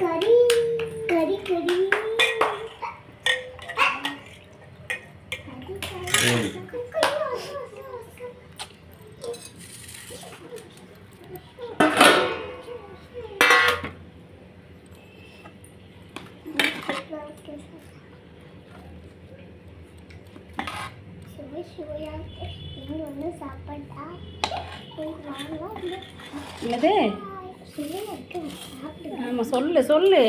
கறி கறி கறி கோழி. ஆமாம் சொல்லு சொல்லு.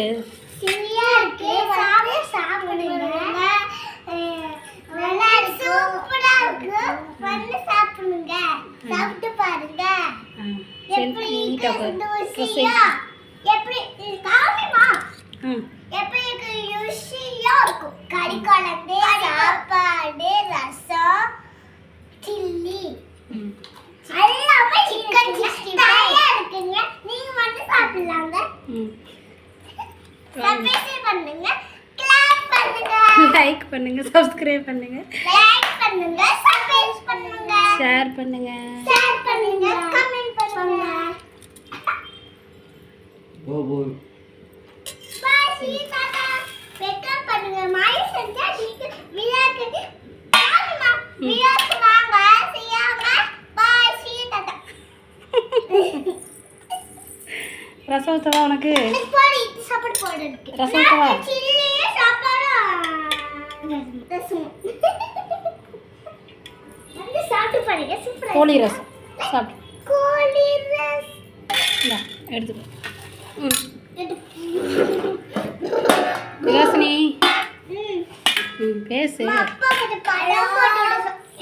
சாப்பிட்டு பாருங்க. எப்படி எப்படி காமிமா? எப்படி ருசியா இருக்கும். கறி குழம்பு சாப்பாடு ரசம் சில்லி ம் எல்லாமே சிக்கன் சிக்ஸ்டி ஃபைவ் இருக்குங்க நீங்க மட்டும் சாப்பிடலாங்க ம் சப்ஸ்கிரைப் பண்ணுங்க. கிளாப் பண்ணுங்க. லைக் பண்ணுங்க சப்ஸ்கிரைப் பண்ணுங்க. லைக் பண்ணுங்க. சப்ஸ்கிரைப் பண்ணுங்க. ஷேர் பண்ணுங்க. ஷேர் பண்ணுங்க. கமெண்ட் பண்ணுங்க. போ போ. பாய் சி தாத்தா வெல்கம் பண்ணுங்க. மாய் செஞ்சா நீங்க விளையாட்டு வாங்கம்மா விளையாட்டு வாங்க. செய்யாம பாய் சி தாத்தா ரசம் ஊற்றவா உனக்கு? சாப்பாடு போடுறதுக்கு ரசம் ஊத்தவா? சில்லி சாப்பாடு? ரசம். வந்து சாப்பிட்டு பாருங்க சூப்பரா கோழி ரசம். கோழி எடுத்துக்கோ ம். விலாசினி. ம். பேசு.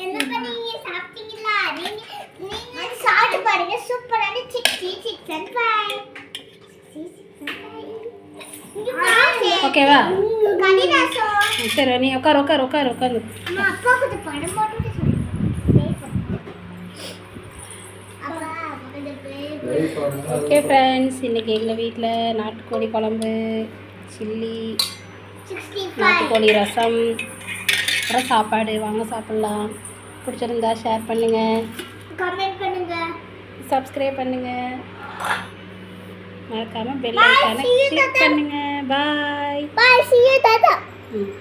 என்ன பண்ணீங்க சாப்பிட்டீங்களா நீங்க நீங்க சாப்பிட்டு பாருங்க சூப்பரான சிக்ஸி சிக்கன் ஃப்ரை ஓகேவா சரி நீ உட்காரு உட்காரு உட்காரு பாருங்க ஓகே ஃப்ரெண்ட்ஸ் இன்றைக்கி எங்கள் வீட்டில் நாட்டுக்கோழி குழம்பு சில்லி 65. நாட்டுக்கோழி ரசம் அப்புறம் சாப்பாடு. வாங்க சாப்பிட்லாம். பிடிச்சிருந்தா ஷேர் பண்ணுங்கள் கமெண்ட் பண்ணுங்க. சப்ஸ்கிரைப் பண்ணுங்கள் மறக்காமல் பெல் ஐக்கானை கிளிக். பண்ணுங்கள் பாய் பாய் see you தாத்தா. ம்.